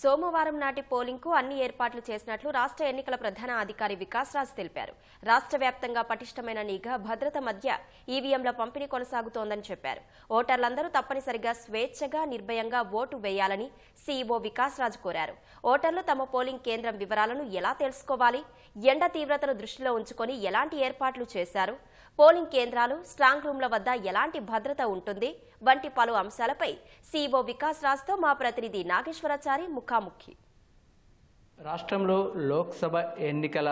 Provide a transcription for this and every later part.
సోమవారం నాటి పోలింగ్కు అన్ని ఏర్పాట్లు చేసినట్లు రాష్ట్ర ఎన్నికల ప్రధాన అధికారి వికాస్ రాజ్ తెలిపారు. రాష్ట్ర వ్యాప్తంగా పటిష్టమైన నిఘా భద్రత మధ్య ఈవీఎంల పంపిణీ కొనసాగుతోందని చెప్పారు. ఓటర్లందరూ తప్పనిసరిగా స్వేచ్ఛగా నిర్భయంగా ఓటు వేయాలని సీఈఓ వికాస్ రాజ్ కోరారు. ఓటర్లు తమ పోలింగ్ కేంద్రం వివరాలను ఎలా తెలుసుకోవాలి ఎండ తీవ్రతను దృష్టిలో ఉంచుకొని ఎలాంటి ఏర్పాట్లు చేశారు పోలింగ్ కేంద్రాలు స్ట్రాంగ్ రూమ్ల వద్ద ఎలాంటి భద్రత ఉంటుంది? వంటి పలు అంశాలపై సీఈఓ వికాస్ రాజ్తో మా ప్రతినిధి నాగేశ్వరాచారి ముఖాముఖి. రాష్ట్రంలో లోక్సభ ఎన్నికల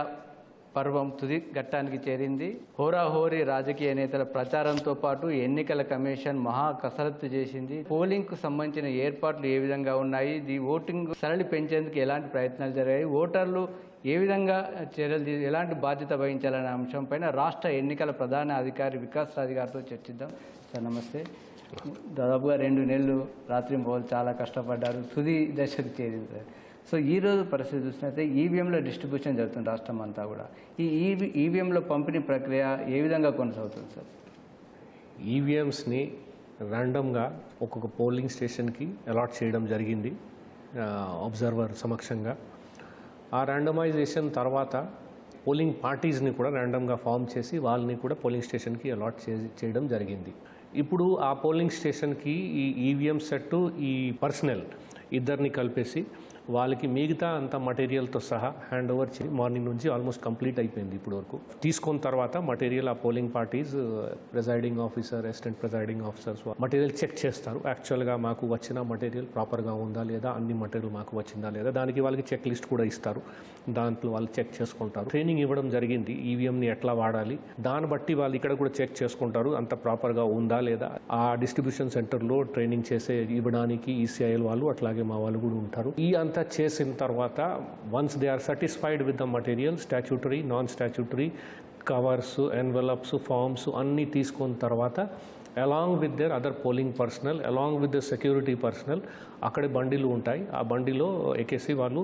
పర్వం తుది ఘట్టానికి చేరింది. హోరాహోరీ రాజకీయ నేతల ప్రచారంతో పాటు ఎన్నికల కమిషన్ మహా కసరత్తు చేసింది. పోలింగ్కు సంబంధించిన ఏర్పాట్లు ఏ విధంగా ఉన్నాయి? ఈ ఓటింగ్ సరళి పెంచేందుకు ఎలాంటి ప్రయత్నాలు జరిగాయి? ఓటర్లు ఏ విధంగా చర్యలు ఎలాంటి బాధ్యత వహించాలనే అంశంపైన రాష్ట్ర ఎన్నికల ప్రధాన అధికారి వికాస్ అధికారితో గారితో చర్చిద్దాం. సార్ నమస్తే. దాదాపుగా రెండు నెలలు రాత్రి పోలు చాలా కష్టపడ్డారు. తుది దశకు చేరింది సార్. సో ఈ రోజు పరిస్థితి చూసినట్లయితే ఈవీఎంల డిస్ట్రిబ్యూషన్ జరుగుతుంది రాష్ట్రం అంతా కూడా. ఈ ఈవీ ఈవీఎంల పంపిణీ ప్రక్రియ ఏ విధంగా కొనసాగుతుంది సార్? ఈవీఎంస్ని ర్యాండమ్గా ఒక్కొక్క పోలింగ్ స్టేషన్కి అలాట్ చేయడం జరిగింది అబ్జర్వర్ సమక్షంగా. ఆ ర్యాండమైజేషన్ తర్వాత పోలింగ్ పార్టీస్ని కూడా ర్యాండమ్గా ఫామ్ చేసి వాళ్ళని కూడా పోలింగ్ స్టేషన్కి అలాట్ చేయడం జరిగింది. ఇప్పుడు ఆ పోలింగ్ స్టేషన్కి ఈ ఈవీఎం సెట్ ఈ పర్సనల్ ఇద్దరిని కలిపేసి వాళ్ళకి మిగతా అంత మటీరియల్తో సహా హ్యాండ్ ఓవర్ మార్నింగ్ నుంచి ఆల్మోస్ట్ కంప్లీట్ అయిపోయింది ఇప్పుడు వరకు. తీసుకున్న తర్వాత మటీరియల్ ఆ polling parties presiding officer assistant presiding officers material check చేస్తారు. యాక్చువల్గా మాకు వచ్చిన మటీరియల్ ప్రాపర్గా ఉందా లేదా అన్ని మటీరియల్ మాకు వచ్చిందా లేదా దానికి వాళ్ళకి చెక్ లిస్ట్ కూడా ఇస్తారు. దాంట్లో వాళ్ళు చెక్ చేసుకుంటారు. ట్రైనింగ్ ఇవ్వడం జరిగింది. ఈవీఎంని ఎట్లా వాడాలి? దాన్ని బట్టి వాళ్ళు ఇక్కడ కూడా చెక్ చేసుకుంటారు. అంత ప్రాపర్గా ఉందా లేదా? ఆ డిస్ట్రిబ్యూషన్ సెంటర్లో ట్రైనింగ్ చేసే ఇవ్వడానికి ఈసీఐఎల్ వాళ్ళు అట్లాగే మా వాళ్ళు కూడా ఉంటారు. ఈ అంత చేసిన తర్వాత once they are satisfied with the material statutory non statutory covers envelopes forms అన్నీ తీసుకున్న తర్వాత along with their other polling personnel along with the security personnel అక్కడే బండిలు ఉంటాయి ఆ బండిలో ఎక్కేసి వాళ్ళు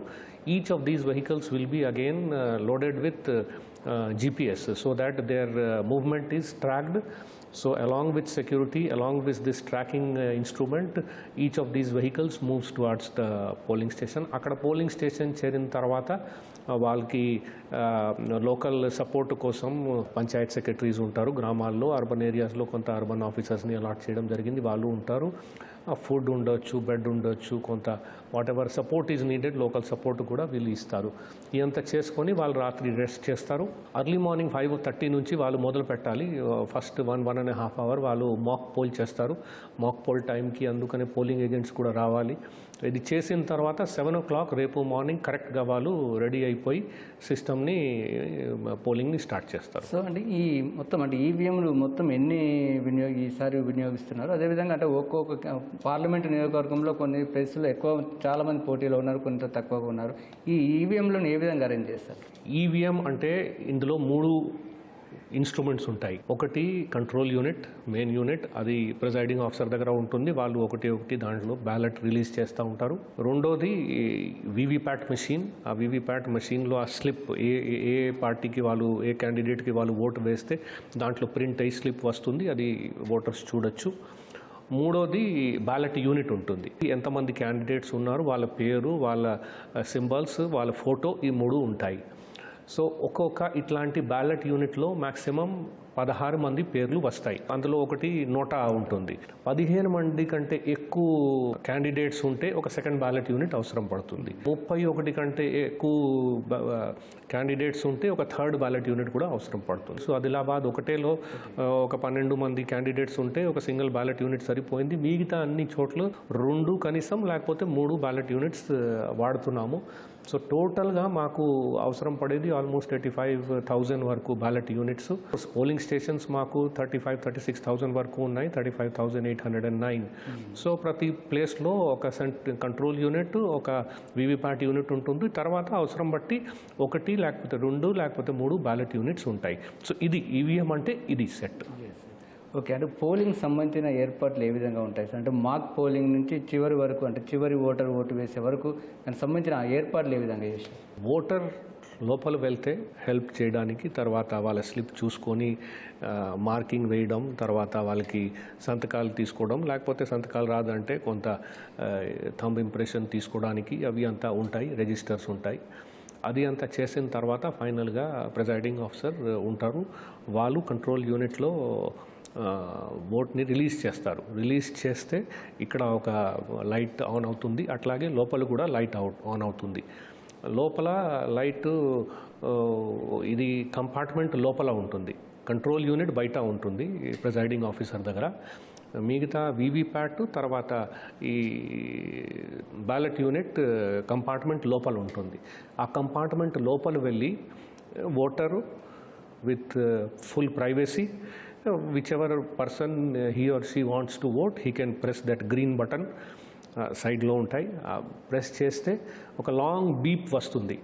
each of these vehicles will be again loaded with GPS so that their movement is tracked. So along with security, along with this tracking uh, instrument, each of these vehicles moves towards the polling station. అక్కడ polling station చేరిన తర్వాత ఆ, వాళ్ళకి local support కోసం Panchayat secretaries ఉంటారు గ్రామాల్లో urban ఏరియాస్లో కొంత అర్బన్ ఆఫీసర్స్ని అలాట్ చేయడం జరిగింది వాళ్ళు ఉంటారు ఫుడ్ ఉండొచ్చు బెడ్ ఉండొచ్చు కొంత whatever support is needed local support కూడా వీళ్ళు ఇస్తారు. ఇదంతా చేసుకొని వాళ్ళు రాత్రి రెస్ట్ చేస్తారు. అర్లీ మార్నింగ్ ఫైవ్ థర్టీ నుంచి వాళ్ళు మొదలు పెట్టాలి. First one one and half hour వాళ్ళు మాక్ పోల్ చేస్తారు. మాక్ పోల్ టైంకి అందుకనే పోలింగ్ ఏజెంట్స్ కూడా రావాలి. ఇది చేసిన తర్వాత సెవెన్ ఓ క్లాక్ రేపు మార్నింగ్ కరెక్ట్గా వాళ్ళు రెడీ అయిపోయి సిస్టమ్ని పోలింగ్ని స్టార్ట్ చేస్తారు. సో అంటే ఈ మొత్తం అంటే ఈవీఎంలు మొత్తం ఎన్ని వినియోగ ఈసారి వినియోగిస్తున్నారు? అదేవిధంగా అంటే ఒక్కొక్క పార్లమెంటు నియోజకవర్గంలో కొన్ని ప్లేసుల్లో ఎక్కువ చాలా మంది పోటీలో ఉన్నారు కొంత తక్కువగా ఉన్నారు. ఈ ఈవీఎంలను ఏ విధంగా అరేంజ్ చేస్తారు? ఈవీఎం అంటే ఇందులో మూడు ఇన్స్ట్రుమెంట్స్ ఉంటాయి. ఒకటి కంట్రోల్ యూనిట్ మెయిన్ యూనిట్ అది ప్రిసైడింగ్ ఆఫీసర్ దగ్గర ఉంటుంది. వాళ్ళు ఒకటి ఒకటి దాంట్లో బ్యాలెట్ రిలీజ్ చేస్తూ ఉంటారు. రెండోది వివిప్యాట్ మెషిన్ ఆ వివిప్యాట్ మెషిన్లో ఆ స్లిప్ ఏ ఏ- ఏ పార్టీకి వాళ్ళు ఏ క్యాండిడేట్కి వాళ్ళు ఓటు వేస్తే దాంట్లో ప్రింట్ అయ్యి స్లిప్ వస్తుంది. అది ఓటర్స్ చూడొచ్చు. మూడోది బ్యాలెట్ యూనిట్ ఉంటుంది. ఎంతమంది క్యాండిడేట్స్ ఉన్నారు వాళ్ళ పేరు వాళ్ళ uh, సింబల్స్ వాళ్ళ ఫోటో ఈ మూడు ఉంటాయి. సో ఒక్కొక్క ఇట్లాంటి బ్యాలెట్ యూనిట్లో మ్యాక్సిమం పదహారు మంది పేర్లు వస్తాయి. అందులో ఒకటి నోటా ఉంటుంది. పదిహేను మంది కంటే ఎక్కువ క్యాండిడేట్స్ ఉంటే ఒక సెకండ్ బ్యాలెట్ యూనిట్ అవసరం పడుతుంది. ముప్పై ఒకటి కంటే ఎక్కువ క్యాండిడేట్స్ ఉంటే ఒక థర్డ్ బ్యాలెట్ యూనిట్ కూడా అవసరం పడుతుంది. సో ఆదిలాబాద్ ఒకటేలో ఒక పన్నెండు మంది క్యాండిడేట్స్ ఉంటే ఒక సింగిల్ బ్యాలెట్ యూనిట్ సరిపోయింది. మిగతా అన్ని చోట్ల రెండు కనీసం లేకపోతే మూడు బ్యాలెట్ యూనిట్స్ వాడుతున్నాము. సో టోటల్గా మాకు అవసరం పడేది ఆల్మోస్ట్ ఎయిటీ ఫైవ్ థౌజండ్ వరకు బ్యాలెట్ యూనిట్స్. పోలింగ్ స్టేషన్స్ మాకు thirty five thirty six thousand వరకు ఉన్నాయి thirty five thousand eight hundred and nine. So ప్రతి ప్లేస్లో ఒక సెంట్ కంట్రోల్ యూనిట్ ఒక వివిప్యాట్ యూనిట్ ఉంటుంది. తర్వాత అవసరం బట్టి ఒకటి లేకపోతే రెండు లేకపోతే మూడు బ్యాలెట్ యూనిట్స్ ఉంటాయి. సో ఇది ఈవీఎం అంటే ఇది సెట్. ఓకే అంటే పోలింగ్ సంబంధించిన ఏర్పాట్లు ఏ విధంగా ఉంటాయి సార్? అంటే మాక్ పోలింగ్ నుంచి చివరి వరకు అంటే చివరి ఓటర్ ఓటు వేసే వరకు దానికి సంబంధించిన ఏర్పాట్లు ఏ విధంగా చేశారు? ఓటర్ లోపల వెళ్తే హెల్ప్ చేయడానికి తర్వాత వాళ్ళ స్లిప్ చూసుకొని మార్కింగ్ వేయడం తర్వాత వాళ్ళకి సంతకాలు తీసుకోవడం లేకపోతే సంతకాలు రాదంటే కొంత థంబ్ ఇంప్రెషన్ తీసుకోవడానికి అవి అంతా ఉంటాయి రిజిస్టర్స్ ఉంటాయి. అది అంతా చేసిన తర్వాత ఫైనల్గా ప్రిజైడింగ్ ఆఫీసర్ ఉంటారు. వాళ్ళు కంట్రోల్ యూనిట్లో బోట్ని రిలీజ్ చేస్తారు. రిలీజ్ చేస్తే ఇక్కడ ఒక లైట్ ఆన్ అవుతుంది. అట్లాగే లోపల కూడా లైట్ అవుట్ ఆన్ అవుతుంది. లోపల లైట్ ఇది కంపార్ట్మెంట్ లోపల ఉంటుంది. కంట్రోల్ యూనిట్ బయట ఉంటుంది ప్రిజైడింగ్ ఆఫీసర్ దగ్గర. మిగతా వీవీప్యాట్ తర్వాత ఈ బ్యాలెట్ యూనిట్ కంపార్ట్మెంట్ లోపల ఉంటుంది. ఆ కంపార్ట్మెంట్ లోపల వెళ్ళి voter with full privacy privacy. Whichever person uh, he or she wants to vote, he can press that green button. Uh, సైడ్లో ఉంటాయి uh, ప్రెస్ చేస్తే ఒక లాంగ్ బీప్ వస్తుంది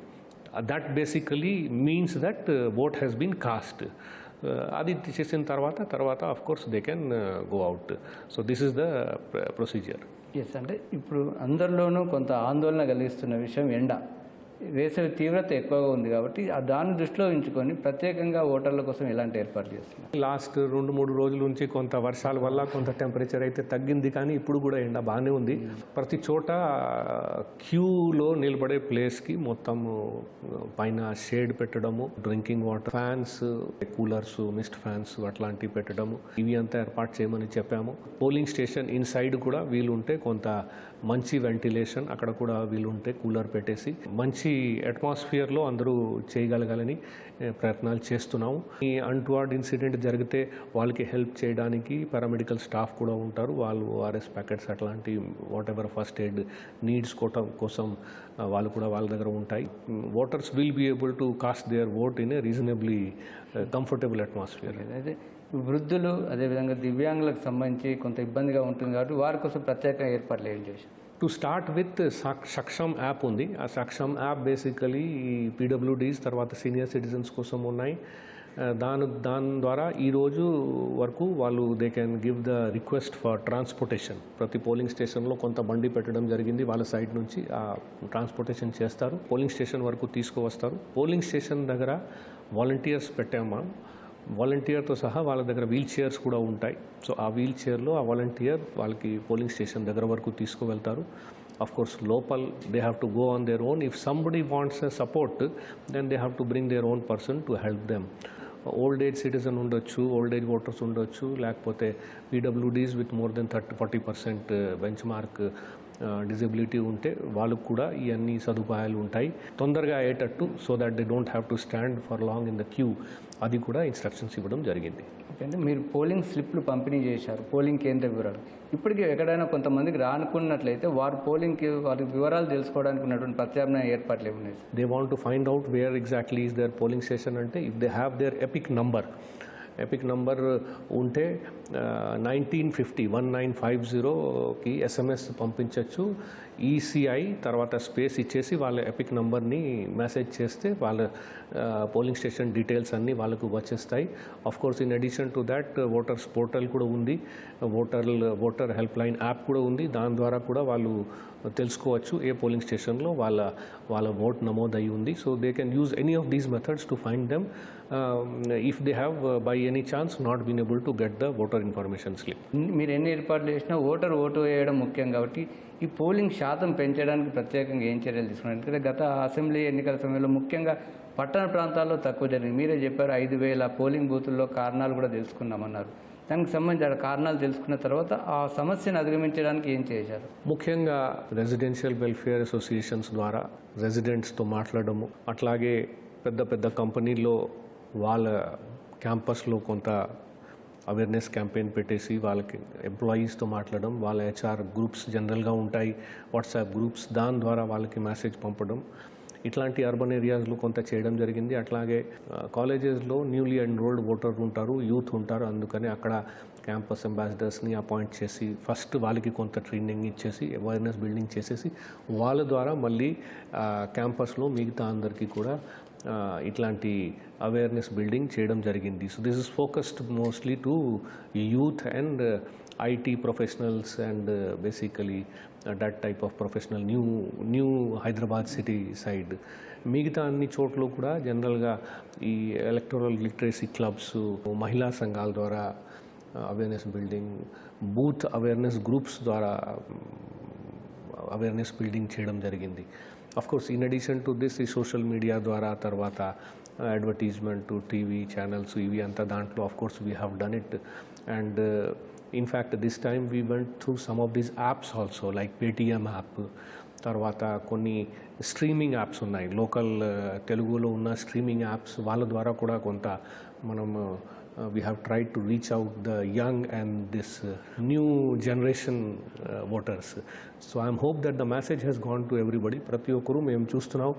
that basically means that vote has been cast అది చేసిన తర్వాత తర్వాత of course they can go out so this is the procedure yes అంటే ఇప్పుడు అందరిలోనూ కొంత ఆందోళన కలిగిస్తున్న విషయం ఎండ వేసవి తీవ్రత ఎక్కువగా ఉంది కాబట్టి ఆ దాన్ని దృష్టిలో ఉంచుకొని ప్రత్యేకంగా ఓటర్ల కోసం ఎలాంటి ఏర్పాటు చేస్తున్నారు. లాస్ట్ రెండు మూడు రోజుల నుంచి కొంత వర్షాల వల్ల కొంత టెంపరేచర్ అయితే తగ్గింది కానీ ఇప్పుడు కూడా ఎండ బాగానే ఉంది. ప్రతి చోట క్యూలో నిలబడే ప్లేస్కి మొత్తం పైన షేడ్ పెట్టడము drinking water fans coolers mist fans అట్లాంటివి పెట్టడము ఇవి అంతా ఏర్పాటు చేయమని చెప్పాము. పోలింగ్ స్టేషన్ ఇన్సైడ్ కూడా వీలుంటే కొంత మంచి వెంటిలేషన్ అక్కడ కూడా వీలుంటే కూలర్ పెట్టేసి మంచి అట్మాస్ఫియర్లో అందరూ చేయగలగాలని ప్రయత్నాలు చేస్తున్నాము. ఈ అంటువార్డ్ ఇన్సిడెంట్ జరిగితే వాళ్ళకి హెల్ప్ చేయడానికి పారామెడికల్ స్టాఫ్ కూడా ఉంటారు. వాళ్ళు ఆర్ఎస్ ప్యాకెట్స్ అట్లాంటి whatever first aid needs కోటం కోసం వాళ్ళు కూడా వాళ్ళ దగ్గర ఉంటాయి. Voters will be able to cast their vote in a reasonably comfortable atmosphere అయితే వృద్ధులు అదేవిధంగా దివ్యాంగులకు సంబంధించి కొంత ఇబ్బందిగా ఉంటుంది కాబట్టి వారి కోసం ప్రత్యేక ఏర్పాట్లు ఏం చేశారు? To start with Saksham app ఉంది. ఆ సక్షమ్ యాప్ బేసికలీ ఈ పీడబ్ల్యూడీస్ తర్వాత సీనియర్ సిటిజన్స్ కోసం ఉన్నాయి. దాని దాని ద్వారా ఈరోజు వరకు వాళ్ళు they can give the request for transportation ప్రతి పోలింగ్ స్టేషన్లో కొంత బండి పెట్టడం జరిగింది. వాళ్ళ సైడ్ నుంచి ఆ ట్రాన్స్పోర్టేషన్ చేస్తారు. పోలింగ్ స్టేషన్ వరకు తీసుకువస్తారు. పోలింగ్ స్టేషన్ దగ్గర వాలంటీర్స్ పెట్టామా వాలంటీర్తో సహా వాళ్ళ దగ్గర వీల్ చైర్స్ కూడా ఉంటాయి. సో ఆ వీల్ చైర్లో ఆ వాలంటీర్ వాళ్ళకి పోలింగ్ స్టేషన్ దగ్గర వరకు తీసుకువెళ్తారు. అఫ్ కోర్స్ లోపల్ they have to go on their own if somebody wants a support then they have to bring their own person to help them old age citizen ఉండొచ్చు old age voters ఉండొచ్చు లేకపోతే PWDs with more than thirty forty percent benchmark disability ఉంటే వాళ్ళకు కూడా ఇవన్నీ సదుపాయాలు ఉంటాయి. తొందరగా అయ్యేటట్టు so that they don't have to stand for long in the queue అది కూడా ఇన్స్ట్రక్షన్స్ ఇవ్వడం జరిగింది. ఓకే అంటే మీరు పోలింగ్ స్లిప్లు పంపిణీ చేశారు పోలింగ్ కేంద్ర వివరాలు. ఇప్పటికీ ఎక్కడైనా కొంతమందికి రానుకున్నట్లయితే వారు పోలింగ్కి వారి వివరాలు తెలుసుకోవడానికి ఉన్నటువంటి ప్రత్యామ్నాయ ఏర్పాట్లు ఏమున్నాయి? They want to find out where exactly is their polling station అంటే if they have their EPIC number EPIC number ఉంటే nineteen fifty one nine five జీరోకి ఎస్ఎంఎస్ పంపించవచ్చు ఈసీఐ తర్వాత స్పేస్ ఇచ్చేసి వాళ్ళ ఎపిక్ నంబర్ని మెసేజ్ చేస్తే వాళ్ళ పోలింగ్ స్టేషన్ డీటెయిల్స్ అన్నీ వాళ్ళకు వచ్చేస్తాయి. Of course in addition to that voters portal కూడా ఉంది. Voter voter helpline app కూడా ఉంది. దాని ద్వారా కూడా వాళ్ళు తెలుసుకోవచ్చు ఏ పోలింగ్ స్టేషన్లో వాళ్ళ వాళ్ళ ఓట్ నమోదయి ఉంది. So they can use any of these methods to find them if they have by any chance not been able to get the voter information slip మీరు ఎన్ని ఏర్పాట్లు చేసినా ఓటర్ ఓటు వేయడం ముఖ్యం కాబట్టి ఈ పోలింగ్ శాతం పెంచడానికి ప్రత్యేకంగా ఏం చర్యలు తీసుకున్నారు? ఎందుకంటే గత అసెంబ్లీ ఎన్నికల సమయంలో ముఖ్యంగా పట్టణ ప్రాంతాల్లో తక్కువ జరిగింది. మీరే చెప్పారు ఐదు వేల పోలింగ్ బూతుల్లో కారణాలు కూడా తెలుసుకున్నామన్నారు దానికి సంబంధించిన కారణాలు తెలుసుకున్న తర్వాత ఆ సమస్యను అధిగమించడానికి ఏం చేశారు? ముఖ్యంగా రెసిడెన్షియల్ వెల్ఫేర్ అసోసియేషన్స్ ద్వారా రెసిడెంట్స్తో మాట్లాడము అట్లాగే పెద్ద పెద్ద కంపెనీల్లో వాళ్ళ క్యాంపస్లో కొంత అవేర్నెస్ క్యాంపెయిన్ పెట్టేసి వాళ్ళకి ఎంప్లాయీస్తో మాట్లాడడం వాళ్ళ హెచ్ఆర్ గ్రూప్స్ జనరల్గా ఉంటాయి వాట్సాప్ గ్రూప్స్ దాని ద్వారా వాళ్ళకి మెసేజ్ పంపడం ఇట్లాంటి అర్బన్ ఏరియాస్లో కొంత చేయడం జరిగింది. అట్లాగే కాలేజెస్లో న్యూలీ ఎన్రోల్డ్ ఓటర్ ఉంటారు యూత్ ఉంటారు. అందుకని అక్కడ క్యాంపస్ అంబాసిడర్స్ని అపాయింట్ చేసి ఫస్ట్ వాళ్ళకి కొంత ట్రైనింగ్ ఇచ్చేసి అవేర్నెస్ బిల్డింగ్ చేసేసి వాళ్ళ ద్వారా మళ్ళీ క్యాంపస్లో మిగతా అందరికీ కూడా ఇట్లాంటి అవేర్నెస్ బిల్డింగ్ చేయడం జరిగింది. So this is focused mostly to youth and IT professionals and basically that type of professional new new Hyderabad city side మిగతా అన్ని చోట్ల కూడా జనరల్గా ఈ ఎలక్టోరల్ లిటరసీ క్లబ్స్ మహిళా సంఘాల ద్వారా awareness building booth awareness groups ద్వారా అవేర్నెస్ బిల్డింగ్ చేయడం జరిగింది. Of course in addition to this ఈ సోషల్ మీడియా ద్వారా తర్వాత అడ్వర్టీజ్మెంట్ టీవీ ఛానల్స్ ఇవి అంతా దాంట్లో of course we have done it and in fact this time we went through some of this apps also like Paytm app తర్వాత కొన్ని streaming apps ఉన్నాయి. Local తెలుగులో uh, ఉన్న స్ట్రీమింగ్ యాప్స్ వాళ్ళ ద్వారా కూడా కొంత మనం we have tried to reach out the young and this new generation voters so I'm hope that the message has gone to everybody ప్రతి ఒక్కరూ మేము చూస్తున్నాం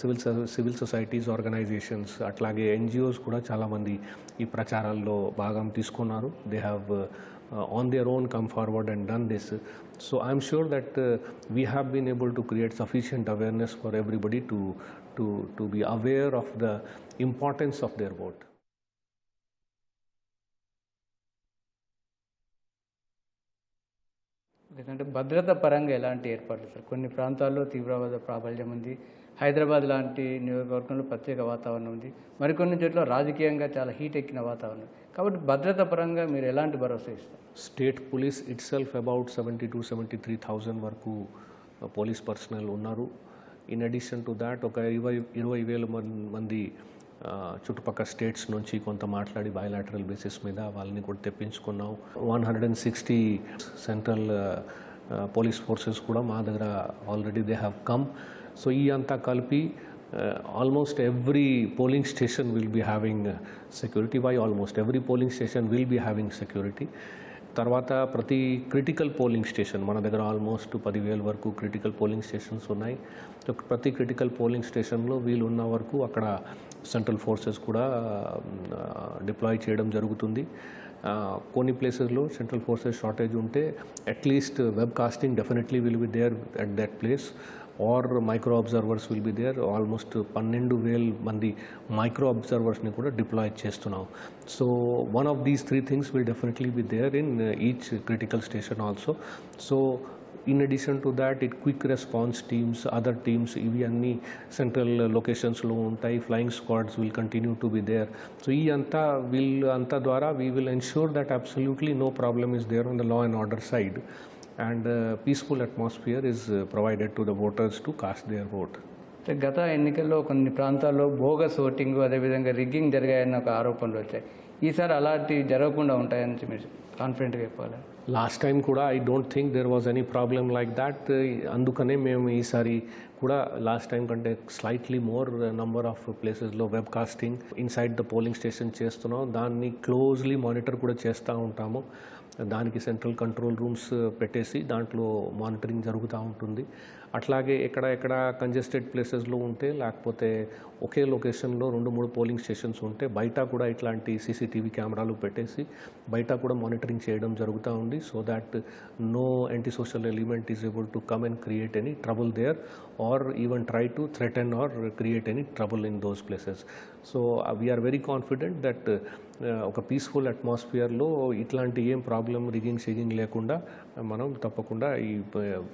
సివిల్ సివిల్ సొసైటీస్ ఆర్గనైజేషన్స్ అట్లాగే ఎన్జిఓస్ కూడా చాలామంది ఈ ప్రచారాల్లో భాగం తీసుకున్నారు they have on their own come forward and done this. So I'm sure that uh, we have been able to create sufficient awareness for everybody to, to, to be aware of the importance of their ఎందుకంటే భద్రత పరంగా ఎలాంటి ఏర్పాట్లు sir? కొన్ని ప్రాంతాల్లో తీవ్రవాద ప్రాబల్యం ఉంది. హైదరాబాద్ లాంటి నియోజకవర్గంలో ప్రత్యేక వాతావరణం ఉంది. మరికొన్ని చోట్ల రాజకీయంగా చాలా హీట్ ఎక్కిన వాతావరణం. కాబట్టి భద్రత పరంగా మీరు ఎలాంటి భరోసా ఇస్తారు? State police itself about seventy two seventy three thousand వరకు పోలీస్ పర్సనల్ ఉన్నారు. ఇన్ అడిషన్ టు దాట్ ఒక ఇరవై ఇరవై వేల మంది చుట్టుపక్కల స్టేట్స్ నుంచి కొంత మాట్లాడి బయలాటరల్ బేసిస్ మీద వాళ్ళని కూడా తెప్పించుకున్నాం. One hundred and sixty central police forces కూడా మా దగ్గర already they have come so ఈ అంతా కలిపి almost every polling station will be having security why almost every polling station will be having security తర్వాత ప్రతి క్రిటికల్ పోలింగ్ స్టేషన్ మన దగ్గర ఆల్మోస్ట్ పదివేల వరకు క్రిటికల్ పోలింగ్ స్టేషన్స్ ఉన్నాయి. ప్రతి క్రిటికల్ పోలింగ్ స్టేషన్లో వీళ్ళు ఉన్న వరకు అక్కడ సెంట్రల్ ఫోర్సెస్ కూడా డిప్లాయ్ చేయడం జరుగుతుంది. కొన్ని ప్లేసెస్లో సెంట్రల్ ఫోర్సెస్ షార్టేజ్ ఉంటే at least webcasting definitely will be there at that place or micro observers will be there. Almost పన్నెండు వేల మంది మైక్రో అబ్జర్వర్స్ని కూడా డిప్లాయ్ చేస్తున్నాం. So one of these three things will definitely be there in each critical station also. So in addition to that it quick response teams other teams ఇవి అన్ని central లొకేషన్స్లో ఉంటాయి. Flying squads will continue to be there so ఈ అంతా will అంతా ద్వారా we will ensure that absolutely no problem is there on the law and order side and peaceful atmosphere is provided to the voters to cast their vote గత ఎన్నికల్లో కొన్ని ప్రాంతాల్లో bogus voting అదేవిధంగా rigging జరిగాయన్న ఒక ఆరోపణలు వచ్చాయి. ఈసారి అలాంటివి జరగకుండా ఉంటాయని మీరు కాన్ఫిడెంట్గా చెప్పాలి? లాస్ట్ టైం కూడా I don't think there was any problem like that అందుకనే మేము ఈసారి కూడా లాస్ట్ టైం కంటే స్లైట్లీ మోర్ నంబర్ ఆఫ్ ప్లేసెస్లో webcasting inside the polling station చేస్తున్నాం. దాన్ని క్లోజ్లీ మానిటర్ కూడా చేస్తూ ఉంటాము. దానికి సెంట్రల్ కంట్రోల్ రూమ్స్ పెట్టేసి దాంట్లో మానిటరింగ్ జరుగుతూ ఉంటుంది. అట్లాగే ఎక్కడ ఎక్కడ కంజెస్టెడ్ ప్లేసెస్లో ఉంటే లేకపోతే ఒకే లొకేషన్లో రెండు మూడు పోలింగ్ స్టేషన్స్ ఉంటే బయట కూడా ఇట్లాంటి సీసీటీవీ కెమెరాలు పెట్టేసి బయట కూడా మానిటరింగ్ చేయడం జరుగుతూ ఉంది. So that no anti social element is able to come and create any trouble there or even try to threaten or create any trouble in those places. So we're very confident that ఒక peaceful అట్మాస్ఫియర్లో ఇట్లాంటి ఏం problem rigging షిగింగ్ లేకుండా మనం తప్పకుండా ఈ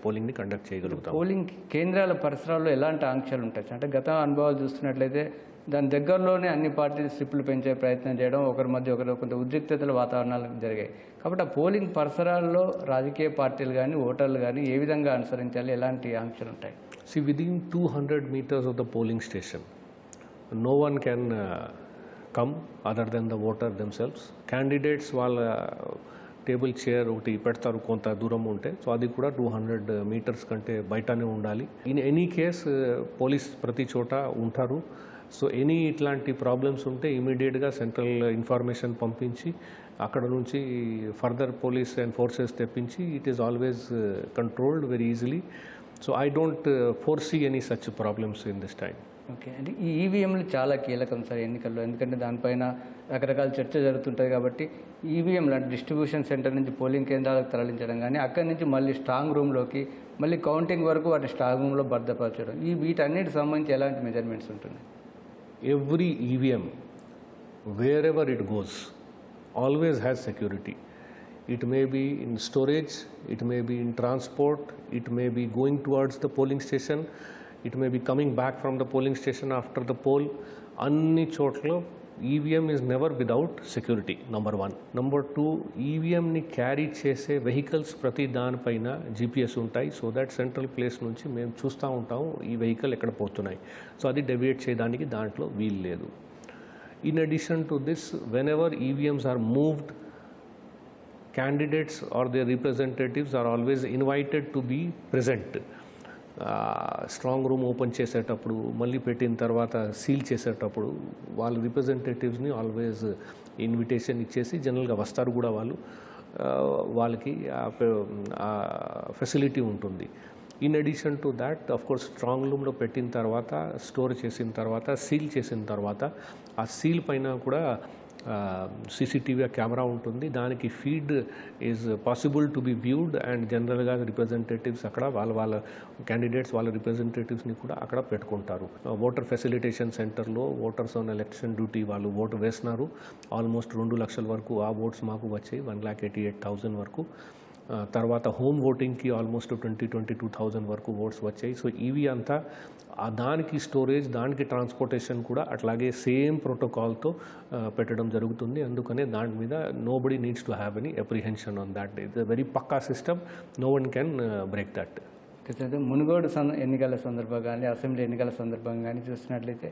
పోలింగ్ని conduct చేయగలుగుతాం. Polling కేంద్రాల పరిసరాల్లో ఎలాంటి ఆంక్షలు ఉంటాయి? అంటే గత అనుభవాలు చూస్తున్నట్లయితే దాని దగ్గరలోనే అన్ని పార్టీలు స్లిప్లు పెంచే ప్రయత్నం చేయడం ఒకరి మధ్య ఒకరు కొంత ఉద్రిక్తతల వాతావరణాలు జరిగాయి. కాబట్టి ఆ పోలింగ్ పరిసరాల్లో రాజకీయ పార్టీలు కానీ ఓటర్లు కానీ ఏ విధంగా అనుసరించాలి? ఎలాంటి ఆంక్షలు ఉంటాయి? See, within 200 meters of the polling station, no one can come other than the voter voter candidates వాళ్ళ టేబుల్ చైర్ ఒకటి పెడతారు కొంత దూరం ఉంటే. సో అది కూడా టూ హండ్రెడ్ మీటర్స్ కంటే బయటనే ఉండాలి. ఇన్ ఎనీ కేస్ పోలీస్ ప్రతి చోట ఉంటారు. సో ఎనీ ఇట్లాంటి ప్రాబ్లమ్స్ ఉంటే ఇమీడియట్గా సెంట్రల్ ఇన్ఫర్మేషన్ పంపించి అక్కడ నుంచి ఫర్దర్ పోలీస్ అండ్ ఫోర్సెస్ తెప్పించి it is always controlled very easily so I don't foresee any such problems in this time okay. అంటే ఈ ఈవీఎంలు చాలా కీలకం సార్ ఎన్నికల్లో. ఎందుకంటే దానిపైన రకరకాల చర్చ జరుగుతుంటుంది కాబట్టి ఈవీఎంలు అంటే డిస్ట్రిబ్యూషన్ సెంటర్ నుంచి పోలింగ్ కేంద్రాలకు తరలించడం కానీ అక్కడి నుంచి మళ్ళీ స్ట్రాంగ్ రూమ్లోకి మళ్ళీ కౌంటింగ్ వరకు వాటిని స్ట్రాంగ్ రూమ్లో భద్రపరచడం. ఈ వీటన్నిటి సంబంధించి ఎలాంటి మెజర్మెంట్స్ ఉంటున్నాయి? Every EVM wherever it goes always has security it may be in storage, it may be in transport, it may be going towards the polling station, it may be coming back from the polling station after the poll అన్ని చోట్ల EVM is never without security number one number two ఈవీఎంని carry చేసే vehicles ప్రతి దానిపైన GPS ఉంటాయి. So that central place నుంచి మేము చూస్తూ ఉంటాం ఈ వెహికల్ ఎక్కడ పోతున్నాయి. సో అది డెవియేట్ చేయడానికి దాంట్లో వీలు లేదు. In addition to this whenever EVMs are moved candidates or their representatives are always invited to be present. Strong room open చేసేటప్పుడు మళ్ళీ పెట్టిన తర్వాత సీల్ చేసేటప్పుడు వాళ్ళ రిప్రజెంటేటివ్స్ని ఆల్వేస్ ఇన్విటేషన్ ఇచ్చేసి జనరల్గా వస్తారు కూడా వాళ్ళు. వాళ్ళకి ఫెసిలిటీ ఉంటుంది. In addition to that of course strong రూమ్లో పెట్టిన తర్వాత స్టోర్ చేసిన తర్వాత సీల్ చేసిన తర్వాత ఆ సీల్ పైన కూడా సీసీటీవీ కెమెరా ఉంటుంది. దానికి feed is possible to be viewed and జనరల్గా రిప్రజెంటేటివ్స్ అక్కడ వాళ్ళ వాళ్ళ క్యాండిడేట్స్ వాళ్ళ రిప్రజెంటేటివ్స్ని కూడా అక్కడ పెట్టుకుంటారు. ఓటర్ ఫెసిలిటేషన్ సెంటర్లో ఓటర్స్ ఆన్ ఎలక్షన్ డ్యూటీ వాళ్ళు ఓటు వేసినారు. ఆల్మోస్ట్ రెండు లక్షల వరకు ఆ ఓట్స్ మాకు వచ్చాయి. One lakh eighty eight thousand వరకు. తర్వాత హోమ్ ఓటింగ్కి almost twenty twenty two thousand వరకు ఓట్స్ వచ్చాయి. సో ఇవి అంతా దానికి స్టోరేజ్ దానికి ట్రాన్స్పోర్టేషన్ కూడా అట్లాగే సేమ్ ప్రోటోకాల్తో పెట్టడం జరుగుతుంది. అందుకనే దాని మీద nobody needs to have any apprehension on that it's very Pakka system. No one can break that. అయితే మునుగోడు సంద ఎన్నికల సందర్భంగా కానీ అసెంబ్లీ ఎన్నికల సందర్భం కానీ చూసినట్లయితే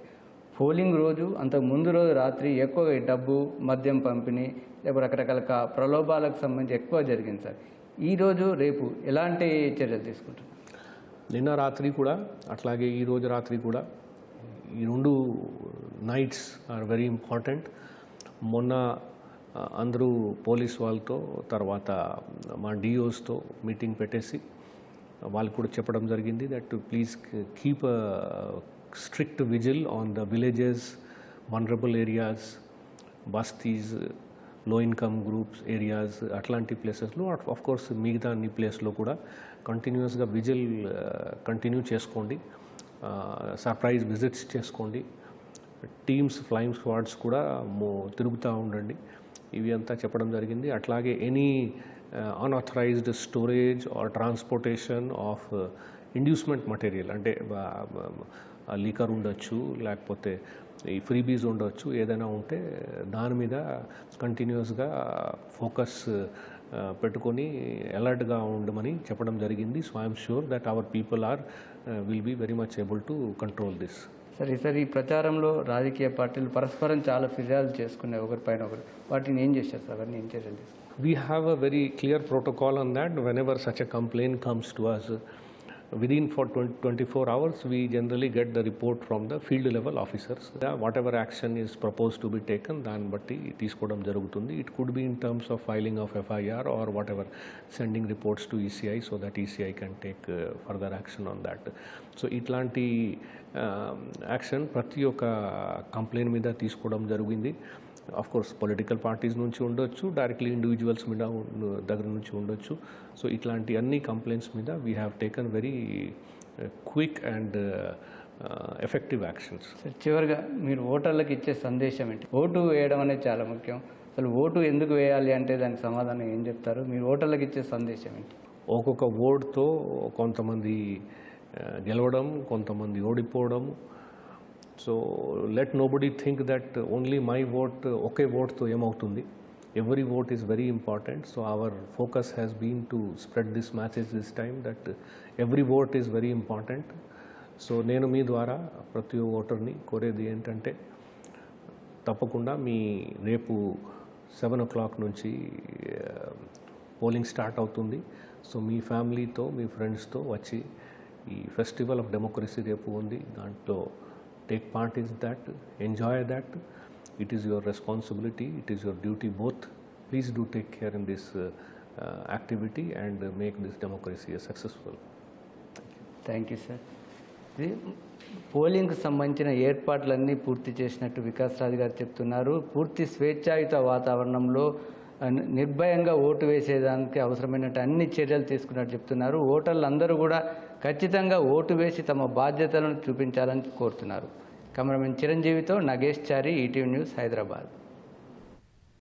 పోలింగ్ రోజు అంతకు ముందు రోజు రాత్రి ఎక్కువగా డబ్బు మద్యం పంపిణీ లేకపోతే రకరకాల ప్రలోభాలకు సంబంధించి ఎక్కువ జరిగింది సార్. ఈరోజు రేపు ఎలాంటి చర్యలు తీసుకుంటారు? నిన్న రాత్రి కూడా అట్లాగే ఈరోజు రాత్రి కూడా ఈ రెండు నైట్స్ ఆర్ వెరీ ఇంపార్టెంట్ మొన్న అందరూ పోలీస్ వాళ్ళతో తర్వాత మా డిఓస్తో మీటింగ్ పెట్టేసి వాళ్ళు కూడా చెప్పడం జరిగింది that please keep strict vigil on the villages vulnerable areas bastis low income groups areas అట్లాంటి ప్లేసెస్లో ఆఫ్ కోర్స్ మిగతా అన్ని ప్లేస్లో కూడా కంటిన్యూస్గా విజిల్ కంటిన్యూ చేసుకోండి. Uh, సర్ప్రైజ్ విజిట్స్ చేసుకోండి. టీమ్స్ ఫ్లయింగ్ స్క్వాడ్స్ కూడా తిరుగుతూ ఉండండి. ఇవి అంతా చెప్పడం జరిగింది. అట్లాగే any unauthorised storage or transportation of inducement material అంటే uh, uh, లీకర్ ఉండొచ్చు లేకపోతే ఈ ఫ్రీబీస్ ఉండొచ్చు. ఏదైనా ఉంటే దాని మీద కంటిన్యూస్గా ఫోకస్ పెట్టుకొని అలర్ట్గా ఉండమని చెప్పడం జరిగింది. So I'm sure that our people are will be very much able to control this sir ఈసారి ఈ ప్రచారంలో రాజకీయ పార్టీలు పరస్పరం చాలా ఫిర్యాదులు చేసుకున్నాయి ఒకరిపైన ఒకరు. వాటిని ఏం చేశారు సార్? అవన్నీ ఏం చర్యలు తీసుకున్నారు We have a very clear protocol on that. Whenever such a complaint comes to us, within for 20, 24 hours, we generally get the report from the field level officers. Yeah, whatever action is proposed to be taken, దాన్ని బట్టి తీసుకోవడం జరుగుతుంది. It could be in terms of filing of FIR or whatever sending reports to ECI so that ECI can take further action on that so ఇట్లాంటి um, action ప్రతి ఒక్క complaint మీద తీసుకోవడం జరిగింది. ఆఫ్ కోర్స్ పొలిటికల్ పార్టీస్ నుంచి ఉండొచ్చు directly individuals మీద దగ్గర నుంచి ఉండొచ్చు. సో ఇట్లాంటి అన్ని కంప్లైంట్స్ మీద we have taken very quick and effective actions చివరిగా మీరు ఓటర్లకు ఇచ్చే సందేశం ఏంటి? ఓటు వేయడం అనేది చాలా ముఖ్యం. అసలు ఓటు ఎందుకు వేయాలి అంటే దానికి సమాధానం ఏం చెప్తారు? మీరు ఓటర్లకు ఇచ్చే సందేశం ఏంటి? ఒక్కొక్క ఓట్తో కొంతమంది ఆ, గెలవడం కొంతమంది ఓడిపోవడం so let nobody think that only my vote ఒకే ఓట్తో ఏమవుతుంది every vote is very important so our focus has been to spread this message this time that every vote is very important so నేను మీ ద్వారా ప్రతి ఓటర్ని కోరేది ఏంటంటే తప్పకుండా మీ రేపు సెవెన్ ఓ క్లాక్ నుంచి uh, పోలింగ్ స్టార్ట్ అవుతుంది. సో మీ ఫ్యామిలీతో మీ ఫ్రెండ్స్తో వచ్చి ఈ ఫెస్టివల్ ఆఫ్ డెమోక్రసీ రేపు ఉంది. దాంట్లో take part is that enjoy that it is your responsibility it is your duty both please do take care in this activity and make this democracy successful thank you sir ఇది పోలింగ్కు సంబంధించిన ఏర్పాట్లన్నీ పూర్తి చేసినట్టు వికాస్ రాజు గారు చెప్తున్నారు. పూర్తి స్వేచ్ఛాయుత వాతావరణంలో నిర్భయంగా ఓటు వేసేదానికి అవసరమైనట్టు అన్ని చర్యలు తీసుకున్నట్టు చెప్తున్నారు. ఓటర్లు అందరూ కూడా ఖచ్చితంగా ఓటు వేసి తమ బాధ్యతలను చూపించాలని కోరుతున్నారు. కెమెరామెన్ చిరంజీవితో నగేష్ చారి ఈటీవీ న్యూస్ హైదరాబాద్.